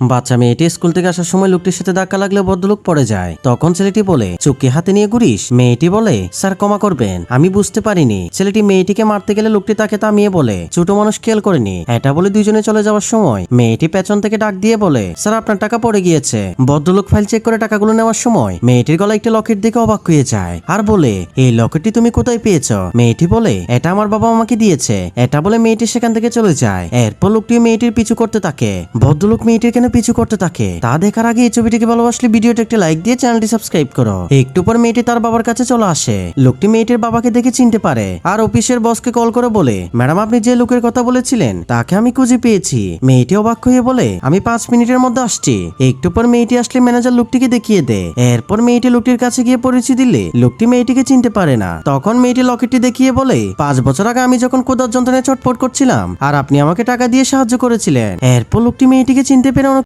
বাচ্চা মেয়েটি স্কুল থেকে আসার সময় লোকটির সাথে ধাক্কা লাগলে ভদ্রলোক পড়ে যায়। তখন ছেলেটি বলে চুক্কি হাতে নিয়ে ঘুরিস? মেয়েটি বলে, স্যার, ক্ষমা করবেন, আমি বুঝতে পারিনি। ছেলেটি মেয়েটিকে মারতে গেলে লোকটি তাকে থামিয়ে বলে, ছোট মানুষ খেয়াল করেনি। এটা বলে দুইজনে চলে যাওয়ার সময় মেয়েটি পেছন থেকে ডাক দিয়ে বলে, স্যার, আপনার টাকা পড়ে গিয়েছে। ভদ্রলোক ফাইল চেক করে টাকাগুলো নেওয়ার সময় মেয়েটির গলায় একটি লকেট দেখে অবাক হয়ে যায় আর বলে, এই লকেটটি তুমি কোথায় পেয়েছ? মেয়েটি বলে, এটা আমার বাবা আমাকে দিয়েছে। এটা বলে মেয়েটি সেখান থেকে চলে যায়। এরপর লোকটি মেয়েটির পিছু করতে থাকে। ভদ্রলোক মেয়েটির কেন পিছু করতে থাকে। তা দেখার আগে এই ছবিটিকে ভালোবাসলে ভিডিওটা একটি লাইক দিয়ে চ্যানেলটি সাবস্ক্রাইব করো। একটু পর মেয়েটি তার বাবার কাছে চলে আসে। লোকটি মেয়েটির বাবাকে দেখে চিনতে পারে আর অফিসের বসকে কল করে বলে, ম্যাডাম, আপনি যে লোকের কথা বলেছিলেন, তাকে আমি খুঁজে পেয়েছি। মেয়েটি অবাক হয়ে বলে, আমি পাঁচ মিনিটের মধ্যে আসছি। একটু পর মেয়েটি আসলে ম্যানেজার লোকটিকে দেখিয়ে দেয়। এরপর মেয়েটি লোকটির কাছে গিয়ে পরিচয় দিলে লোকটি মেয়েটিকে চিনতে পারে না। তখন মেয়েটি লকেটটি দেখিয়ে বলে, পাঁচ বছর আগে আমি যখন কোদার যন্ত্রণায় চটপট করছিলাম, আর আপনি আমাকে টাকা দিয়ে সাহায্য করেছিলেন। এরপর লোকটি মেয়েটিকে চিনতে পেরে